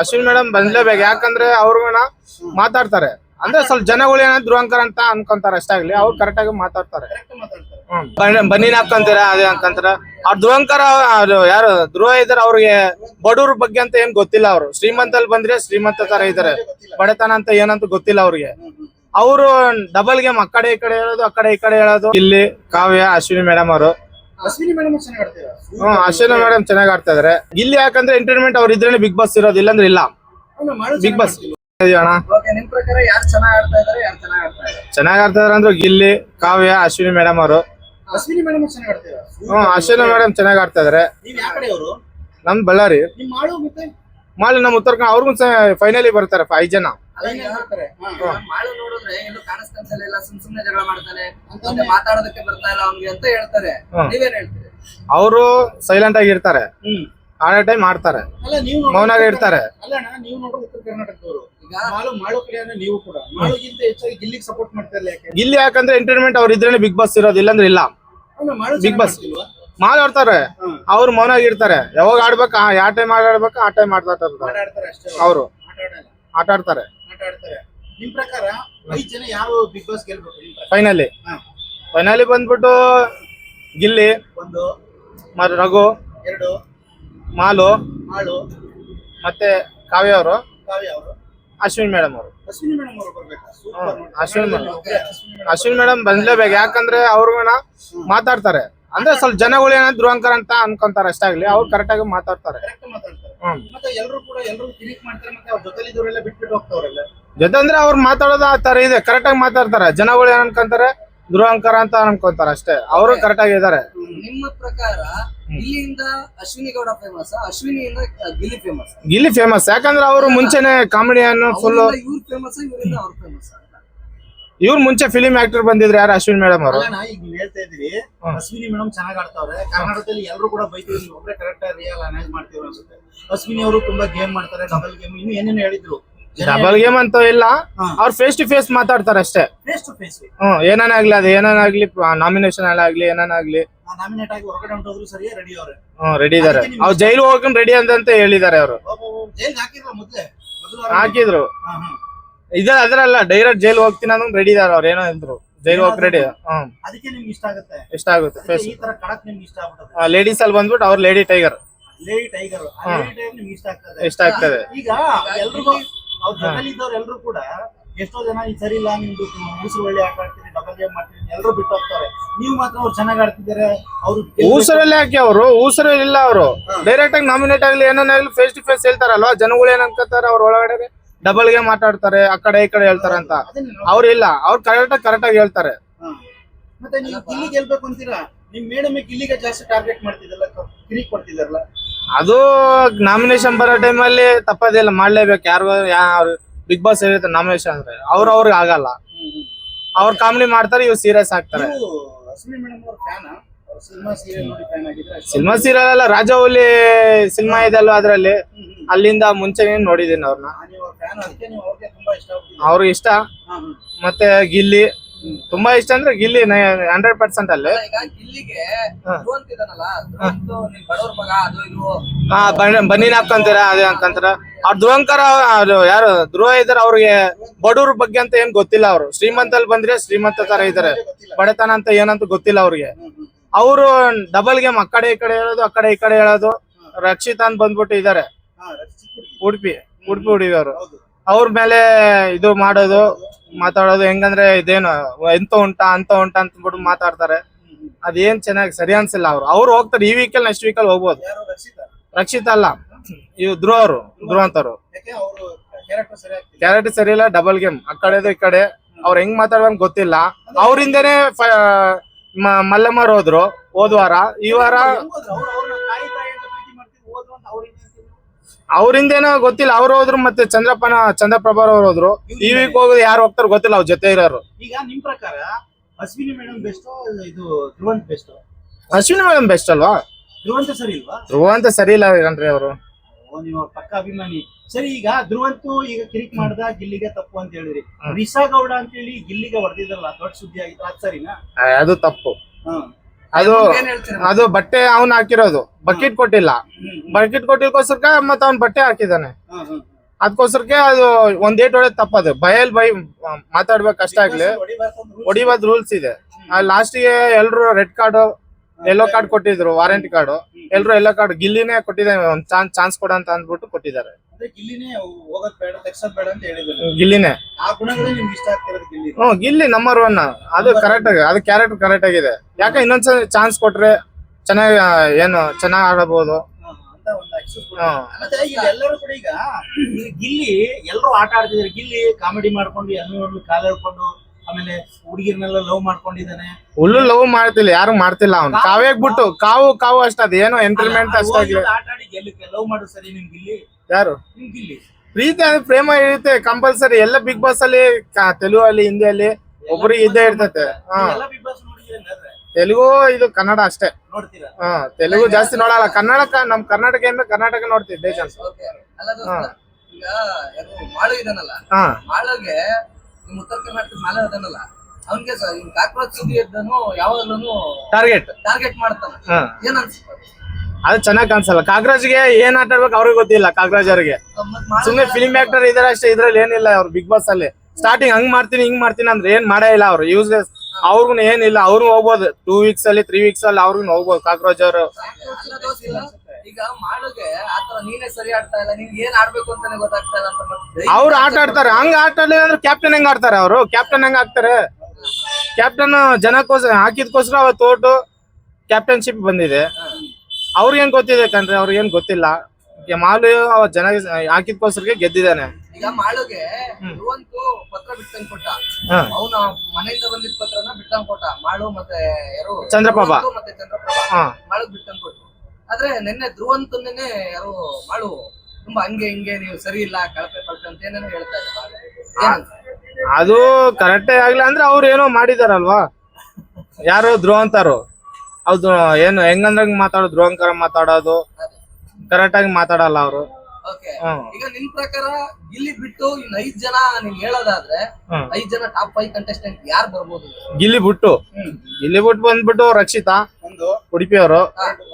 Ashwin madam ಬಂದ್ಲೇಬೇಕು ಯಾಕಂದ್ರೆ ಅವ್ರುಗಣ ಮಾತಾಡ್ತಾರೆ. ಅಂದ್ರೆ ಸ್ವಲ್ಪ ಜನಗಳು ಏನೋ ಧ್ರುವಂಕರ್ ಅಂತ ಅನ್ಕೊಂತಾರೆ ಅಷ್ಟಾಗ್ಲಿ ಅವ್ರು ಕರೆಕ್ಟ್ ಆಗಿ ಮಾತಾಡ್ತಾರೆ. ಬನ್ನಿನ ಹಾಕೊಂತೀರ ಅದೇ ಅನ್ಕೊಂತಾರ? ಅವ್ರ ಧ್ರುವಂಕರ ಯಾರು, ಧ್ರುವ ಇದಾರೆ ಅವ್ರಿಗೆ ಬಡವ್ರ ಬಗ್ಗೆ ಅಂತ ಏನ್ ಗೊತ್ತಿಲ್ಲ ಅವ್ರು. ಶ್ರೀಮಂತಲ್ಲಿ ಬಂದ್ರೆ ಶ್ರೀಮಂತ ತರ ಇದಾರೆ. ಬಡತನ ಅಂತ ಏನಂತ ಗೊತ್ತಿಲ್ಲ ಅವ್ರಿಗೆ. ಅವರು ಡಬಲ್ ಗೇಮ್ ಆ ಕಡೆ ಈ ಕಡೆ ಹೇಳೋದು, ಆ ಕಡೆ ಈ ಕಡೆ ಹೇಳೋದು. ಇಲ್ಲಿ ಕಾವ್ಯ, ಅಶ್ವಿನಿ ಮೇಡಮ್ ಅವರು. ಅಶ್ವಿನಿ ಮೇಡಮ್ ಚೆನ್ನಾಗಿ ಆಡ್ತೀರಾ ಹ್ಮ್ ಅಶ್ವಿನಿ ಮೇಡಮ್ ಚೆನ್ನಾಗಿ ಆಡ್ತಾ ಇದಾರೆ. ಇಲ್ಲಿ ಯಾಕಂದ್ರೆ ಎಂಟರ್ಟೈನ್ಮೆಂಟ್ ಅವ್ರ ಇದ್ರೇನೆ ಬಿಗ್ ಬಾಸ್ ಇರೋದು ಇಲ್ಲಾಂದ್ರೆ ಇಲ್ಲ. ಬಿಗ್ ಬಾಸ್ ಅಣ್ಣ. ಓಕೆ ನಿಮ್ ಪ್ರಕಾರ ಯಾರು ಚೆನ್ನಾಗಿ ಆಡ್ತಾ ಇದಾರೆ ಯಾರು ಚೆನ್ನಾಗಿ ಆಡ್ತಾ ಇದಾರೆ? ಚೆನ್ನಾಗ್ ಆಡ್ತಾ ಇದಾರೆ ಅಂದ್ರೆ ಗಿಲ್ಲಿ ಕಾವ್ಯ ಅಶ್ವಿನಿ ಮೇಡಮ್ ಅವರು. ಅಶ್ವಿನಿ ಮೇಡಮ್ ಚೆನ್ನಾಗಿ ಆಡ್ತೀರಾ ಹ್ಮ್ ಅಶ್ವಿನಿ ಮೇಡಮ್ ಚೆನ್ನಾಗಿ ಆಡ್ತಾ ಇದಾರೆ. ನೀವ್ ಯಾವ ಕಡೆ ಅವರು? ನಮ್ ಬಳ್ಳಾರಿ. ನಿಮ್ ಮಾಡು ಮತ್ತೆ? ಮಾಲಿ ನಮ್ಮ ಉತ್ತರ ಕನ್ನಡ ಅವ್ರಿಗೂ ಫೈನಲಿ ಬರ್ತಾರೆ ಐದ್ ಜನ. ಮಾಡು ನೋಡಿದ್ರೆ ಎಲ್ಲೂ ಕಾಣಿಸ್ತಾನ್ಸಲ್ಲ ಸುಮ್ ಸುಮ್ನೆ ಜಗಳ ಮಾಡ್ತಾನೆ. ಮಾತಾಡೋದಕ್ಕೆ ಬರ್ತಾ ಇಲ್ಲ ಅವ್ನಿಗೆ ಅಂತ ಹೇಳ್ತಾರೆ. ನೀವೇನ್ ಹೇಳ್ತೀರಿ? ಅವರು ಸೈಲೆಂಟ್ ಆಗಿ ಇರ್ತಾರೆ. ಹ್ಮ್. ಆಡೋ ಟೈಮ್ ಮಾಡ್ತಾರೆ. ಮೌನಾಗ ಇರ್ತಾರೆ. ಅಲ್ಲ ನೀವು ನೋಡ್ರೆ ಉತ್ತರ ಕರ್ನಾಟಕದವರು. ಈಗ ಮಾಡು ಮಾಡು ಕಡೆ ಅಂದ್ರೆ ನೀವು ಕೂಡ. ಮಾಡುಗಿಂತ ಹೆಚ್ಚಾಗಿ ಗಿಲ್ಲಿಗೆ ಸಪೋರ್ಟ್ ಮಾಡ್ತಾರಲ್ಲ ಯಾಕೆ? ಇಲ್ಲಿ ಯಾಕಂದ್ರೆ ಎಂಟರ್ಟೈನ್ಮೆಂಟ್ ಅವ್ರ ಇದ್ರೇನೆ ಬಿಗ್ ಬಾಸ್ ಇರೋದು ಇಲ್ಲಾಂದ್ರೆ ಇಲ್ಲ. ಬಿಗ್ ಬಾಸ್ ಮಾತಾಡ್ತಾರೆ. ಅವ್ರು ಮೌನಾಗಿ ಇರ್ತಾರೆ. ಯಾವಾಗ ಆಡ್ಬೇಕು ಯಾವ ಟೈಮ್ ಆಡಾಡ್ಬೇಕಾ ಆ ಟೈಮ್ ಆಡ್ತಾ ಇರ್ತಾರೆ. ಅವರು. ಆಟ ಆಡ್ತಾರೆ. ಆಟ ಆಡ್ತಾರೆ ನಿಮ್ ಪ್ರಕಾರ ಐದ್ ಜನ ಬಿಗ್ ಬಾಸ್ ಗೆಲ್ಬೇಕು ನಿಮ್ ಪ್ರಕಾರ? ಫೈನಲಿ ಹಾ. ಫೈನಲಿ ಬಂದ್ಬಿಟ್ಟು ಗಿಲ್ಲಿ ಒಂದು ಮತ್ತೆ ರಘು ಎರಡು ಮಾಲು ಮಾಲು ಮತ್ತೆ ಕಾವ್ಯ ಅವರು ಕಾವ್ಯ ಅವರು. ಅಶ್ವಿನ್ ಮೇಡಮ್ ಅವರು. ಅಶ್ವಿನಿ ಮೇಡಮ್ ಅವರು ಬರ್ಬೇಕಾ? Super hmm. Ashwini madam. Ashwini madam ಬಂದ್ಲೇಬೇಕು. ಯಾಕಂದ್ರೆ ಅವ್ರುಗಣ ಮಾತಾಡ್ತಾರೆ. ಅಂದ್ರೆ ಸ್ವಲ್ಪ ಜನಗಳು ಏನಾದ್ರು ಧ್ರುವಂಕರ್ ಅಂತ ಅನ್ಕೊಂತಾರೆ ಅಷ್ಟಾಗ್ಲಿ ಅವ್ರು ಕರೆಕ್ಟ್ ಆಗಿ ಮಾತಾಡ್ತಾರೆ. ಕರೆಕ್ಟ್ ಮಾತಾಡ್ತಾರೆ. ಮತ್ತೆ ಎಲ್ಲರೂ ಕೂಡ ಎಲ್ಲರೂ ಕಿರಿಕ್ ಮಾಡ್ತಾರೆ ಮತ್ತೆ ಅವ್ರ ಜೊತೆಲಿ ಇದ್ದವರೆಲ್ಲ ಬಿಟ್ಬಿಟ್ಟು ಹೋಗ್ತಾವ್ರಲ್ಲ. ಜೊತೆ ಅಂದ್ರೆ ಅವ್ರು ಮಾತಾಡೋದು ಆ ತರ ಇದೆ. ಕರೆಕ್ಟ್ ಆಗಿ ಮಾತಾಡ್ತಾರೆ. ಜನಗಳು ಏನ್ ಅನ್ಕೊಂತಾರೆ ಧ್ರುವಂಕರ ಅಂತ ಅನ್ಕೊಂತಾರೆ ಅಷ್ಟೇ. ಅವರು ಕರೆಕ್ಟ್ ಆಗಿ ಇದಾರೆ. ನಿಮ್ಮ ಪ್ರಕಾರ ಇಲ್ಲಿಂದ ಅಶ್ವಿನಿ ಗೌಡ ಫೇಮಸ್ ಅಶ್ವಿನಿಯಿಂದ ಗಿಲಿ ಫೇಮಸ್ ಗಿಲಿ ಫೇಮಸ್ ಯಾಕಂದ್ರೆ ಅವರು ಮುಂಚೆನೆ ಕಾಮಿಡಿಯನ್ನು ಫುಲ್ ಇವ್ರು ಫೇಮಸ್ ಇವರಿಂದ ಅವ್ರು ಫೇಮಸ್ ಇವ್ರು ಮುಂಚೆ ಫಿಲಿಂ ಆಕ್ಟರ್ ಬಂದಿದ್ರು ಯಾರು? ಅಶ್ವಿನ್ ಮೇಡಮ್ ಅವರು. ಅಲ್ಲ ಈಗ ನೀವ್ ಹೇಳ್ತಾ ಇದ್ರಿ ಅಶ್ವಿನಿ ಮೇಡಮ್ ಚೆನ್ನಾಗಿ ಆಡ್ತಾವ್ರೆ. ಕರ್ನಾಟಕದಲ್ಲಿ ಎಲ್ಲರೂ ಕೂಡ ಬೈತೀವಿ ನೀವು ಒಬ್ರೇ ಕರೆಕ್ಟ್ ರಿಯಲ್ ಅನೈಸ್ ಮಾಡ್ತೀವಿ ಅನ್ಸುತ್ತೆ. ಅಶ್ವಿನಿ ಅವರು ತುಂಬಾ ಗೇಮ್ ಮಾಡ್ತಾರೆ ಡಬಲ್ ಗೇಮ್ ಇನ್ನು ಏನೇನು ಹೇಳಿದ್ರು. ಡಬಲ್ ಗೇಮ್ ಅಂತ ಇಲ್ಲ. ಹಾ. ಅವ್ರು ಫೇಸ್ ಟು ಫೇಸ್ ಮಾತಾಡ್ತಾರೆ ಅಷ್ಟೇ. ಫೇಸ್ ಟು ಫೇಸ್ ಹ್ಮ್ ಏನಾಗ್ಲಿ ಅದು ಏನಾಗ್ಲಿ ನಾಮಿನೇಷನ್ ಆಗ್ಲಿ ಏನಾಗ್ಲಿ ನಾಮಿನೇಟ್ ಆಗಿ ಹೊರಗಡೆ ಹೊಂಟೋದ್ರು ಸರಿಯೇ ರೆಡಿ ಅವ್ರೆ. ಹ್ಮ್ ರೆಡಿ ಇದಾರೆ. ಅವ್ರು ಜೈಲು ಹೋಗಕ್ ರೆಡಿ ಅಂತ ಹೇಳಿದ್ದಾರೆ ಅವರು. ಜೈಲ್ಗೆ ಹಾಕಿದ್ರ ಮೊದ್ಲೇ? ಮೊದಲು ಹಾಕಿದ್ರು. ಹಾ ಹಾ. ಇದ ಅದ್ರಲ್ಲ ಡೈರೆಕ್ಟ್ ಜೈಲ್ ಹೋಗ್ತೀನಿ ಅಂದ್ರೆ ರೆಡಿ ಇದಾರೆ ಅವ್ರು ಏನೋ ಅಂದ್ರು. ಜೈಲ್ ಹೋಗಕ್ ರೆಡಿ ಹ್ಮ್. ಅದಕ್ಕೆ ನಿಮ್ಗೆ ಇಷ್ಟ ಆಗುತ್ತೆ? ಇಷ್ಟ ಆಗುತ್ತೆ ಫೇಸ್ ಈ ತರ ಕಡಕ್ ನಿಮ್ಗೆ ಇಷ್ಟ ಆಗ್ಬಿಟ್ಟದೆ. ಲೇಡೀಸ್ ಅಲ್ಲಿ ಬಂದ್ಬಿಟ್ಟು ಅವ್ರ lady tiger lady tiger. Lady tiger ನಿಮ್ಗೆ ಇಷ್ಟ ಆಗ್ತದೆ. ಇಷ್ಟ ಆಗ್ತದೆ. ಈಗ ಎಲ್ರಿಗೂ ಅವ್ರ ಜೊತೆಲಿ ಇದ್ದವ್ರು ಎಲ್ರು ಕೂಡ ಎಷ್ಟೋ ಜನ ಈ ಸರಿ ಇಲ್ಲ ನಿಮ್ದು ಉಸಿರು ಒಳ್ಳೆ ಆಟ ಆಡ್ತೀರಿ ಡಬಲ್ ಗೇಮ್ ಮಾಡ್ತೀರಿ ಎಲ್ಲರೂ ಬಿಟ್ಟು ಹೋಗ್ತಾರೆ ನೀವು ಮಾತ್ರ ಅವ್ರು ಚೆನ್ನಾಗಿ ಆಡ್ತಿದ್ದಾರೆ? ಅವ್ರು ಊಸರಲ್ಲಿ ಹಾಕಿ ಅವರು ಊಸರ ಇಲ್ಲ ಅವರು ಡೈರೆಕ್ಟ್ ಆಗಿ ನಾಮಿನೇಟ್ ಆಗ್ಲಿ ಆಗಲಿ ಫೇಸ್ ಟು ಫೇಸ್ ಹೇಳ್ತಾರಲ್ವಾ? ಜನಗಳು ಏನ್ ಅನ್ಕೋತಾರೆ ಅವ್ರ ಒಳಗಡೆ ಡಬಲ್ಗೆ ಮಾತಾಡ್ತಾರೆ ಆ ಕಡೆ ಈ ಕಡೆ ಹೇಳ್ತಾರೆ ಅಂತ. ಅವ್ರು ಇಲ್ಲ ಅವ್ರು ಕರೆಕ್ಟ್ ಕರೆಕ್ಟ್ ಆಗಿ ಹೇಳ್ತಾರೆ. ಮತ್ತೆ ನೀವು ಇಲ್ಲಿ ಗೆಲ್ಬೇಕು ಅಂತೀರಾ? ನಿಮ್ ಮೇಡಮ್ ಇಲ್ಲಿಗೆ ಜಾಸ್ತಿ ಟಾರ್ಗೆಟ್ ಮಾಡ್ತಿದ್ದಲ್ಲ ಕಿರಿಕ್ ಕೊಡ್ತಿದಾರಲ್ಲ ಅದು ನಾಮಿನೇಷನ್ ಬರೋ ಟೈಮಲ್ಲಿ ತಪ್ಪದಿಲ್ಲ ಮಾಡ್ಲೇಬೇಕು. ಯಾರು ಯಾರು ಬಿಗ್ ಬಾಸ್ ಹೇಳಿದ್ರೆ ನಾಮಿನೇಷನ್ ಅಂದ್ರೆ ಅವ್ರು ಅವ್ರಿಗೆ ಆಗಲ್ಲ. ಅವ್ರ ಕಾಮಿಡಿ ಮಾಡ್ತಾರೆ ಇವ್ರು ಸೀರಿಯಸ್ ಆಗ್ತಾರೆ. ಅಶ್ವಿನಿ ಮೇಡಮ್ ಅವ್ರ ಫ್ಯಾನ್ ಸಿನಿಮಾ ಸೀರಿಯಲ್ ಅಲ್ಲ ರಾಜಿ ಸಿನಿಮಾ ಸೀರಿಯಲ್ ಎಲ್ಲ ರಾಜವೌಲಿ ಸಿನಿಮಾ ಇದೆ ಅಲ್ವಾ ಅದ್ರಲ್ಲಿ? ಅಲ್ಲಿಂದ ಮುಂಚೆನೇ ನೋಡಿದೀನಿ ಅವ್ರನ್ನ. ಅವ್ರಿಗೆ ಇಷ್ಟ ಮತ್ತೆ ಗಿಲ್ಲಿ? ತುಂಬಾ ಇಷ್ಟ ಅಂದ್ರೆ ಗಿಲ್ಲಿ ಹಂಡ್ರೆಡ್ ಪರ್ಸೆಂಟ್ ಅಲ್ಲಿ. ಹಾ. ಬನ್ನಿ- ಬನ್ನಿನ ಹಾಕೊಂತೀರ ಅದೇ ಅಂತಂತಾರ ಅವ್ರ ಧ್ರುವಂಕರ ಯಾರು ಧ್ರುವ ಇದಾರೆ ಅವ್ರಿಗೆ ಬಡವ್ರ ಬಗ್ಗೆ ಅಂತ ಏನ್ ಗೊತ್ತಿಲ್ಲ ಅವ್ರು. ಶ್ರೀಮಂತಲ್ಲಿ ಬಂದ್ರೆ ಶ್ರೀಮಂತ ತರ ಇದಾರೆ. ಬಡತನ ಅಂತ ಏನಂತ ಗೊತ್ತಿಲ್ಲ ಅವ್ರಿಗೆ. ಅವರು ಡಬಲ್ ಗೇಮ್ ಆ ಕಡೆ ಈ ಕಡೆ ಹೇಳೋದು ಆ ಕಡೆ ಈ ಕಡೆ ಹೇಳೋದು. ರಕ್ಷಿತ್ ಅಂತ ಬಂದ್ಬಿಟ್ಟು ಇದಾರೆ. ಉಡುಪಿ ಉಡುಪಿ ಹುಡುಗಿಯವರು. ಅವ್ರ ಮೇಲೆ ಇದು ಮಾಡೋದು ಮಾತಾಡೋದು ಹೆಂಗಂದ್ರೆ ಇದೇನು ಎಂತ ಉಂಟಾ ಅಂತ ಉಂಟಾ ಅಂತಬಿಟ್ಟು ಮಾತಾಡ್ತಾರೆ. ಅದೇನ್ ಚೆನ್ನಾಗಿ ಸರಿ ಅನ್ಸಿಲ್ಲ ಅವ್ರು. ಅವ್ರು ಹೋಗ್ತಾರೆ ಈ ವೀಕಲ್ ನೆಕ್ಸ್ಟ್ ವೀಕಲ್ ಹೋಗ್ಬೋದು. ರಕ್ಷಿತಾ? ಅಲ್ಲ ಇವ್ ಧ್ರುವ ಅವರು ಧ್ರುವ ಅಂತವ್ರು ಯಾಕೆ ಅವರು ಕ್ಯಾರೆಕ್ಟರ್ ಸರಿ ಇಲ್ಲ ಡಬಲ್ ಗೇಮ್ ಆ ಕಡೆದು ಈ ಕಡೆ. ಅವ್ರು ಹೆಂಗ್ ಮಾತಾಡೋದ್ ಗೊತ್ತಿಲ್ಲ. ಅವ್ರಿಂದನೇ ಮಲ್ಲಮ್ಮರ್ ಹೋದ್ರು ಹೋದ್ ವಾರ. ಈ ವಾರ ಅವ್ರಿಂದೇನೋ ಗೊತ್ತಿಲ್ಲ ಅವ್ರು ಹೋದ್ರು ಮತ್ತೆ ಚಂದ್ರಪ್ಪನ ಚಂದ್ರಪ್ರಭಾರ್ ಅವ್ರು ಹೋದ್ರು. ಈ ವೀಕ್ ಹೋಗೋದು ಯಾರು ಹೋಗ್ತಾರ ಗೊತ್ತಿಲ್ಲ ಅವ್ರ ಜೊತೆ ಇರೋರು. ಈಗ ನಿಮ್ ಪ್ರಕಾರ ಅಶ್ವಿನಿ ಮೇಡಮ್ ಬೆಸ್ಟ್ ಇದು Dhruvanth best Ashwini madam best ಅಲ್ವಾ? ಧ್ರುವಂತ ಸರಿ ಇಲ್ವಾ? ಧ್ರುವಂತ ಸರಿ ಇಲ್ಲ ಕಣ್ರಿ ಅವರು. ನೀವು ಪಕ್ಕ ಅಭಿಮಾನಿ. ಸರಿ ಈಗ ಧ್ರುವಂತು ಈಗ ಕಿರಿಕ್ ಮಾಡ್ದ ಗಿಲ್ಲಿಗೆ ತಪ್ಪು ಅಂತ ಹೇಳಿದ್ರಿ. ರಿಸಾ ಗೌಡ ಅಂತ ಹೇಳಿ ಗಿಲ್ಲಿಗೆ ಹೊಡೆದಿದ್ರಲ್ಲ ದೊಡ್ಡ ಸುದ್ದಿ ಆಗಿತ್ತು. ಅದ್ ಸರಿನಾ? ಅದು ತಪ್ಪು. ಅದು ಅದು ಬಟ್ಟೆ ಅವ್ನ್ ಹಾಕಿರೋದು. ಬಕೆಟ್ ಕೊಟ್ಟಿಲ್ಲ. ಬಕೆಟ್ ಕೊಟ್ಟಿಲ್ಕೋಸ್ಕರ ಮತ್ತ ಅವ್ನ್ ಬಟ್ಟೆ ಹಾಕಿದಾನೆ. ಅದಕ್ಕೋಸ್ಕರಕ್ಕೆ ಅದು ಒಂದ್ ಏಟ್ ಹೊಡೆದ್ ತಪ್ಪದು ಬಯಲ್ ಬೈ ಮಾತಾಡ್ಬೇಕು ಕಷ್ಟ ಆಗ್ಲಿ. ಹೊಡಿಬಾರ್ದು ರೂಲ್ಸ್ ಇದೆ. ಲಾಸ್ಟ್ಗೆ ಎಲ್ರು ರೆಡ್ ಕಾರ್ಡ್ ಯೆಲ್ಲೋ ಕಾರ್ಡ್ ಕೊಟ್ಟಿದ್ರು ವಾರಂಟಿ ಕಾರ್ಡ್ ಎಲ್ರು ಎಲ್ಲೋ ಕಾರ್ಡ್ ಗಿಲ್ಲಿನೇ ಕೊಟ್ಟಿದ್ದಾರೆ ಒಂದ್ ಚಾನ್ಸ್ ಚಾನ್ಸ್ ಕೊಡ ಅಂತ ಅಂದ್ಬಿಟ್ಟು ಕೊಟ್ಟಿದ್ದಾರೆ. ಗಿಲ್ಲಿನೇ ಹ್ಮ್ ಗಿಲ್ಲಿ. ನಂಬರ್ ಒನ್ ಅದು ಕರೆಕ್ಟ್ ಆಗಿ ಅದು ಕ್ಯಾರೆಕ್ಟರ್ ಕರೆಕ್ಟ್ ಆಗಿದೆ. ಯಾಕೆ ಇನ್ನೊಂದ್ಸಲ ಚಾನ್ಸ್ ಕೊಟ್ರೆ ಚೆನ್ನಾಗಿ ಏನು ಚೆನ್ನಾಗಿ ಆಡಬಹುದು ಎಲ್ಲರೂ ಕೂಡ ಈಗ ಗಿಲ್ಲಿ ಎಲ್ಲರೂ ಆಟ ಆಡ್ತಿದ್ರು. ಗಿಲ್ಲಿ ಕಾಮಿಡಿ ಮಾಡ್ಕೊಂಡು ಎಲ್ಲರೂ ಕಾಲ ಆಮೇಲೆ ಹುಡುಗಿರ್ನೆಲ್ಲ ಲವ್ ಮಾಡ್ಕೊಂಡಿದ್ದಾನೆ. ಹುಲ್ಲು ಲವ್ ಮಾಡ್ತಿಲ್ಲ ಯಾರು ಮಾಡ್ತಿಲ್ಲ ಅವ್ನು. ಕಾವೇಗ್ ಬಿಟ್ಟು ಕಾವು. ಕಾವು ಅಷ್ಟೇ ಅದ ಏನೋ ಎಂಟರ್ಟೈನ್ಮೆಂಟ್ ಅಷ್ಟಾಗಿ ಆಟ ಆಡಿ ಗೆಲ್ಲಕ್ಕೆ ಲವ್ ಮಾಡು ಸರಿ ನಿಮ್ಗೆ ಇಲ್ಲಿ ಯಾರು? ನಿಮ್ಗೆ ಇಲ್ಲಿ ಪ್ರೀತಿ ಅಂದ್ರೆ ಪ್ರೇಮ ಇರುತ್ತೆ ಕಂಪಲ್ಸರಿ ಎಲ್ಲ ಬಿಗ್ ಬಾಸ್ ಅಲ್ಲಿ ಕ- ತೆಲುಗು ಅಲ್ಲಿ ಹಿಂದಿಯಲ್ಲಿ ಒಬ್ರಿಗೆ ಇದ್ದೇ ಇರ್ತೈತೆ. ಹಾ. ಎಲ್ಲ ಬಿಗ್ ಬಾಸ್ ನೋಡಿದ್ರೆ ತೆಲುಗು ಇದು ಕನ್ನಡ ಅಷ್ಟೇ. ನೋಡ್ತೀರಾ? ಹಾ ತೆಲುಗು ಜಾಸ್ತಿ ನೋಡಲ್ಲ. ಕನ್ನಡಕ ನಮ್ ಕರ್ನಾಟಕ ಏನು ಕರ್ನಾಟಕ ನೋಡ್ತೀವಿ ಬೇಜಾನ್ಸ್ ಓಕೆ ಅಲ್ಲ ದೋಸ್ತ, ಈಗ ಯಾರು ಮಾಳು ಇದನ್ನಲ್ಲ ಹಾ. ಮಾಳಗೆ ನಿಮ್ ಉತ್ತರ ಕರ್ನಾಟಕದ ಮಾಲೆ ಅದನ್ನಲ್ಲ. ಅವನ್ಗೆ ಕಾಕ್ರೋಚ್ ಸುದ್ದಿ ಇದ್ದನು ಯಾವಾಗ್ಲೂ ಟಾರ್ಗೆಟ್ ಟಾರ್ಗೆಟ್ ಮಾಡ್ತಾನೆ. ಹಾ. ಏನ್ ಅನ್ಸುತ್ತೆ ಅದು? ಚೆನ್ನಾಗ್ ಕಾಣಿಸಲ್ಲ. ಕಾಕ್ರಾಜ್ಗೆ ಏನ್ ಆಟ ಆಡ್ಬೇಕು ಅವ್ರಿಗೆ ಗೊತ್ತಿಲ್ಲ ಕಾಗ್ರಾಜ್ ಅವ್ರಿಗೆ. ಸುಮ್ನೆ ಫಿಲ್ಮ್ ಆಕ್ಟರ್ ಇದಾರೆ ಅಷ್ಟೇ ಇದ್ರಲ್ಲಿ ಏನಿಲ್ಲ ಅವ್ರು ಬಿಗ್ ಬಾಸ್ ಅಲ್ಲಿ. ಸ್ಟಾರ್ಟಿಂಗ್ ಹಂಗ್ ಮಾಡ್ತೀನಿ ಹಿಂಗ್ ಮಾಡ್ತೀನಿ ಅಂದ್ರೆ ಏನ್ ಮಾಡೇ ಇಲ್ಲ ಅವ್ರು. ಯೂಸ್ಲೆಸ್ ಅವ್ರಿಗೂ ಏನಿಲ್ಲ ಅವ್ರು ಹೋಗ್ಬೋದು. ಟೂ ವೀಕ್ಸ್ ಅಲ್ಲಿ ತ್ರೀ ವೀಕ್ಸ್ ಅಲ್ಲಿ ಅವ್ರಿಗೂ ಹೋಗ್ಬೋದು ಕಾಗ್ರಾಜ್ ಅವರು. ಈಗ ಮಾಡೋಕೆ ಆತರ ನೀನೇ ಸರಿ ಆಡ್ತಾ ಇಲ್ಲ ನಿನ್ಗೆ ಏನ್ ಆಡ್ಬೇಕು ಅಂತಾನೆ ಗೊತ್ತಾಗ್ತಾ ಇಲ್ಲ ಅಂತ ಮತ್ತೆ ದೈಹಿಕ ಅವ್ರು ಆಟ ಆಡ್ತಾರೆ. ಹಂಗ ಆಟ ಆಡ್ಲಿಲ್ಲ ಅಂದ್ರೆ ಕ್ಯಾಪ್ಟನ್ ಹೆಂಗ್ ಆಡ್ತಾರೆ ಅವರು? ಕ್ಯಾಪ್ಟನ್ ಹೆಂಗ್ ಆಗ್ತಾರೆ? ಕ್ಯಾಪ್ಟನ್ ಜನಕ್ಕೋಸ್ಕರ ಹಾಕಿದ್ಕೋಸ್ಕರ ಅವ್ರ ತೋಟು ಕ್ಯಾಪ್ಟನ್ಶಿಪ್ ಬಂದಿದೆ. ಅವ್ರಿಗೆ ಏನ್ ಗೊತ್ತಿದೆ ಕಣ್ರಿ? ಅವ್ರಿಗೆ ಏನ್ ಗೊತ್ತಿಲ್ಲ. ಈಗ ಮಾಲು ಅವ ಜನ ಹಾಕಿದ್ಕೋಸ್ಕರ ಗೆದ್ದಿದ್ದಾನೆ. ಈಗ ಮಾಳುಗೆ ಧ್ರುವಂತು ಪತ್ರ ಬಿಟ್ಟಂಗ್ ಕೊಟ್ಟ. ಹಾ. ಅವನ ಮನೆಯಿಂದ ಬಂದಿದ್ ಪತ್ರನ ಬಿಟ್ಟಂಗ್ ಕೊಟ್ಟ. ಮಾಳು ಮತ್ತೆ ಯಾರು? ಚಂದ್ರಪ್ರಭ. ಧ್ರುವಂತು ಮತ್ತೆ ಚಂದ್ರಪ್ರಭ. ಹಾ. ಬಿಟ್ಟನ್ ಬಿಟ್ಟಂಗ್ ಕೊಟ್ಟು ಆದ್ರೆ ನಿನ್ನೆ ಧ್ರುವಂತನ್ನೇ ಯಾರು ಮಾಳು ತುಂಬಾ ಹಂಗೆ ಹಿಂಗೆ ನೀವು ಸರಿ ಇಲ್ಲ ಕಳಪೆ ಪಳಪೆ ಅಂತ ಏನೇನೋ ಹೇಳ್ತಾ ಇದ್ದಾರೆ ಅದು ಕರೆಕ್ಟೇ ಆಗ್ಲಿಲ್ಲ ಅಂದ್ರೆ ಅವ್ರು ಏನೋ ಮಾಡಿದಾರಲ್ವಾ? ಯಾರು ಧ್ರುವಂತಾರು ಅದು ಏನು ಹೆಂಗಂದ್ರಂಗ್ ಮಾತಾಡೋ ಧ್ರುವಂಕರ ಮಾತಾಡೋದು ಕರೆಕ್ಟ್ ಆಗಿ ಮಾತಾಡಲ್ಲ ಅವರು. ಈಗ ನಿನ್ ಪ್ರಕಾರ ಗಿಲ್ಲಿ ಬಿಟ್ಟು ಇನ್ ಐದ್ ಜನ ನೀನ್ ಹೇಳೋದಾದ್ರೆ. ಐದ್ ಜನ ಟಾಪ್ ಫೈವ್ ಕಂಟೆಸ್ಟೆಂಟ್ ಯಾರು ಬರ್ಬೋದು? ಗಿಲ್ಲಿ ಬಿಟ್ಟು. ಗಿಲ್ಲಿ ಬಿಟ್ಟು ಬಂದ್ಬಿಟ್ಟು ರಕ್ಷಿತಾ ಒಂದು. ಉಡುಪಿ ಅವರು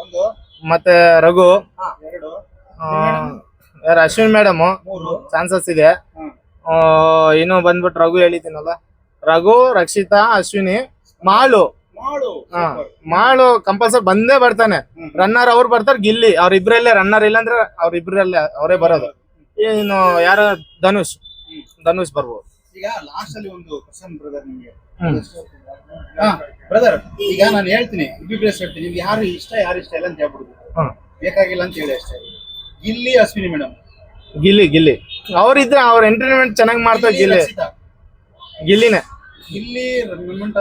ಒಂದು. ಮತ್ತೆ ರಘು ಯಾರು ಅಶ್ವಿನ್ ಮೇಡಮ್ ಚಾನ್ಸಸ್ ಇದೆ. ಇನ್ನು ಬಂದ್ಬಿಟ್ಟು ರಘು ಹೇಳಿದ್ದೀನಲ್ಲ. ರಘು ರಕ್ಷಿತಾ ಅಶ್ವಿನಿ ಮಾಳು. ಹಾ ಮಾಳು ಕಂಪಲ್ಸರಿ ಬಂದೇ ಬರ್ತಾನೆ. ರನ್ನರ್ ಅವ್ರು ಬರ್ತಾರೆ ಗಿಲ್ಲಿ. ಅವ್ರಿಬ್ರಲ್ಲೇ ರನ್ನರ್ ಇಲ್ಲ ಅಂದ್ರೆ ಅವ್ರಿಬ್ರಲ್ಲೇ ಅವರೇ ಬರೋದು. ಇನ್ನು ಯಾರ? ಧನುಷ್. ಧನುಷ್ ಬರ್ಬೋದು. ಈಗ ಲಾಸ್ಟ್ ಅಲ್ಲಿ ಒಂದು ಕ್ವಶನ್ ಬ್ರದರ್ ನಿಮ್ಗೆ. ಬ್ರದರ್ ಈಗ ನಾನು ಹೇಳ್ತೀನಿ ಇಬ್ಬಿಬ್ರೆಸ್ ಹೇಳ್ತೀನಿ. ನಿಮ್ಗೆ ಯಾರು ಇಷ್ಟ ಯಾರು ಇಷ್ಟ ಇಲ್ಲ ಅಂತ ಹೇಳ್ಬಿಡುದು. ಬೇಕಾಗಿಲ್ಲ ಅಂತ ಹೇಳಿ ಅಷ್ಟೇ. ಗಿಲ್ಲಿ ಅಶ್ವಿನಿ ಮೇಡಮ್ ಗಿಲ್ಲಿ ಗಿಲ್ಲಿ. ಅವ್ರಿದ್ರೆ ಅವ್ರ ಎಂಟರ್ಟೈನ್ಮೆಂಟ್ ಚೆನ್ನಾಗಿ ಮಾಡ್ತಾರೆ ಗಿಲ್ಲಿ ಗಿಲ್ಲಿನೇ. ಗಿಲ್ಲಿ ನಿಮ್ಮಂಟ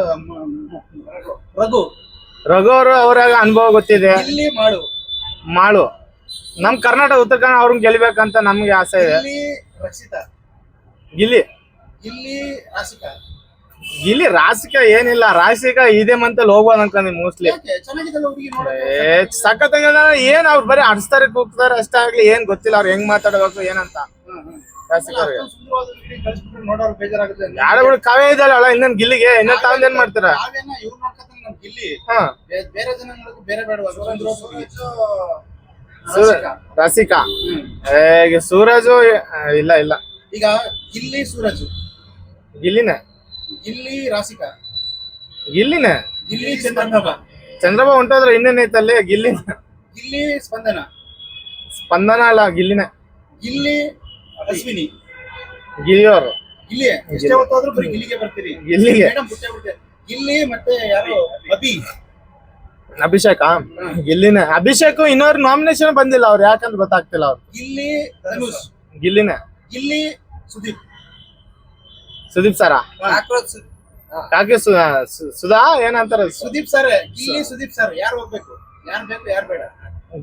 ರಘು. ರಘು. ಅವರು ಅವ್ರಾಗ ಅನುಭವ ಗೊತ್ತಿದೆ. ಗಿಲ್ಲಿ ಮಾಡು. ಮಾಳು ನಮ್ ಕರ್ನಾಟಕ ಉತ್ತರ ಕನ್ನಡ ಅವ್ರನ್ನ ಗೆಲ್ಬೇಕಂತ ನಮ್ಗೆ ಆಸೆ ಇದೆ. ಗಿಲ್ಲಿ ರಕ್ಷಿತಾ. ಗಿಲ್ಲಿ. ಗಿಲ್ಲಿ ರಾಶಿಕಾ ಗಿಲ್ಲಿ ರಾಸಿಕ ಏನಿಲ್ಲ ರಾಸಿಕ ಇದೆ ಮಂತಲ್ಲಿ ಹೋಗ್ಬೋದು ಅನ್ಕೊಂಡಿ ಮೋಸ್ಟ್ಲಿ ಏ ಸಖತ್ ಏನ್ ಅವ್ರು ಬರೀ ಆಡಿಸ್ತಾರೆ ಕೂಗ್ತಾರೆ ಅಷ್ಟೇ ಆಗ್ಲಿ ಏನ್ ಗೊತ್ತಿಲ್ಲ ಅವ್ರು ಹೆಂಗ್ ಮಾತಾಡ್ಬೇಕು ಏನಂತ. ಹ್ಮ್, ಹ್ಮ್. ರಾಸಿಕ ಅಲ್ಲ, ಅವ್ರಿಗೆ ಅಷ್ಟೊಂದ್ ಸುಂದರವಾದ ಹುಡುಗಿ ಕಳ್ಸ್ಬಿಟ್ರೆ ನೋಡೋರು ಬೇಜಾರಾಗುತ್ತೆ ಅಂತ. ಯಾರ ಬಿಡು ಕಾವೇ ಇದಲ್ಲ ಇನ್ನೊಂದ್ ಗಿಲ್ಲಿಗೆ ಇನ್ನೊಂದ್ ತಾವಂದ್ ಏನ್ ಮಾಡ್ತೀರಾ? ಹಾ. ರಸಿಕಾ. ಈಗ ಸೂರಜು ಇಲ್ಲ ಇಲ್ಲ. ಈಗ ಗಿಲ್ಲಿ ಸೂರಜ್. ಗಿಲ್ಲಿನೇ. ಗಿಲ್ಲಿ ರಾಸಿಕಾ ಗಿಲ್ಲಿನೇ? ಗಿಲ್ಲಿ ಚಂದ್ರಪ್ರಭ. ಚಂದ್ರಬಾಬು ಹೊಂಟೋದ್ರೆ ಇನ್ನೇನೈತಲ್ಲಿ ಗಿಲ್ಲಿ ಇಲ್ಲಿ ಸ್ಪಂದನ. ಸ್ಪಂದನ ಅಲ್ಲ ಗಿಲ್ಲಿನ. ಇಲ್ಲಿ ಅಶ್ವಿನಿ. ಗಿಲಿಯವರು ಗಿಲ್ಲಿ. ಎಷ್ಟೇ ಹೊತ್ತಾದ್ರೂ ಬರೀ ಗಿಲ್ಲಿಗೆ ಬರ್ತೀರಿ. ಇಲ್ಲಿಗೆ ಮೇಡಮ್ ಬಿಟ್ಟೇ ಬಿಡ್ತೀರಿ ಗಿಲ್ಲಿ ಮತ್ತೆ ಯಾರು? ಅಭಿ. ಅಭಿಷೇಕ? ಗಿಲ್ಲಿನೇ. ಅಭಿಷೇಕ್ ಇನ್ನೊರು ನಾಮಿನೇಷನ್ ಬಂದಿಲ್ಲ ಅವ್ರು ಯಾಕಂದ್ರೆ ಗೊತ್ತಾಗ್ತಿಲ್ಲ ಅವ್ರು ಇಲ್ಲಿ ಧನುಷ್. ಗಿಲ್ಲಿನೇ. ಗಿಲ್ಲಿ ಸುದೀಪ್. ಸುದೀಪ್ ಸರ? ಕಾಕ್ರೋಚ್. ಕಾಕಿ ಸುಧಾ ಏನಂತಾರ? ಸುದೀಪ್ ಸರ್ ಗಿಲ್ಲಿ ಸುದೀಪ್ ಸರ್ ಯಾರು ಹೋಗ್ಬೇಕು? ಯಾರು ಬೇಕು ಯಾರು ಬೇಡ?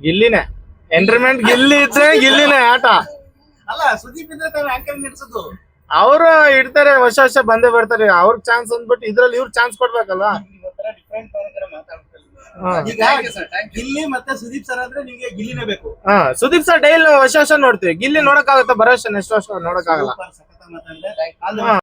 ಗಿಲ್ಲಿನೇ. ಎಂಟರ್ಟೈನ್ಮೆಂಟ್ ಗಿಲ್ಲಿ ಇದ್ರೆ ಗಿಲ್ಲಿನೇ ಆಟ. ಅಲ್ಲ ಸುದೀಪ್ ಇದ್ರೆ ತಾವು ಆಂಕರ್ ನಡೆಸೋದು ಅವರು ಇಡ್ತಾರೆ ವರ್ಷ ವರ್ಷ ಬಂದೇ ಬರ್ತಾರೆ. ಅವ್ರ ಚಾನ್ಸ್ ಅಂದ್ಬಿಟ್ಟು ಇದ್ರಲ್ಲಿ ಇವ್ರ ಚಾನ್ಸ್ ಕೊಡ್ಬೇಕಲ್ಲ. ಈಗ. ಗಿಲ್ಲಿ ಮತ್ತೆ ಸುದೀಪ್ ಸರ್ ಅಂದ್ರೆ ನಿಮಗೆ ಗಿಲ್ಲಿನೇ ಬೇಕು. ಹಾ ಸುದೀಪ್ ಸರ್ ಡೈಲಿ ವರ್ಷ ವರ್ಷ ನೋಡ್ತೀವಿ. ಗಿಲ್ಲಿ ನೋಡಕ್ಕಾಗತ್ತ? ಬರೋ ವರ್ಷ ನೆಕ್ಸ್ಟ್ ವರ್ಷ ನೋಡಕ್ ಆಗಲ್ಲ.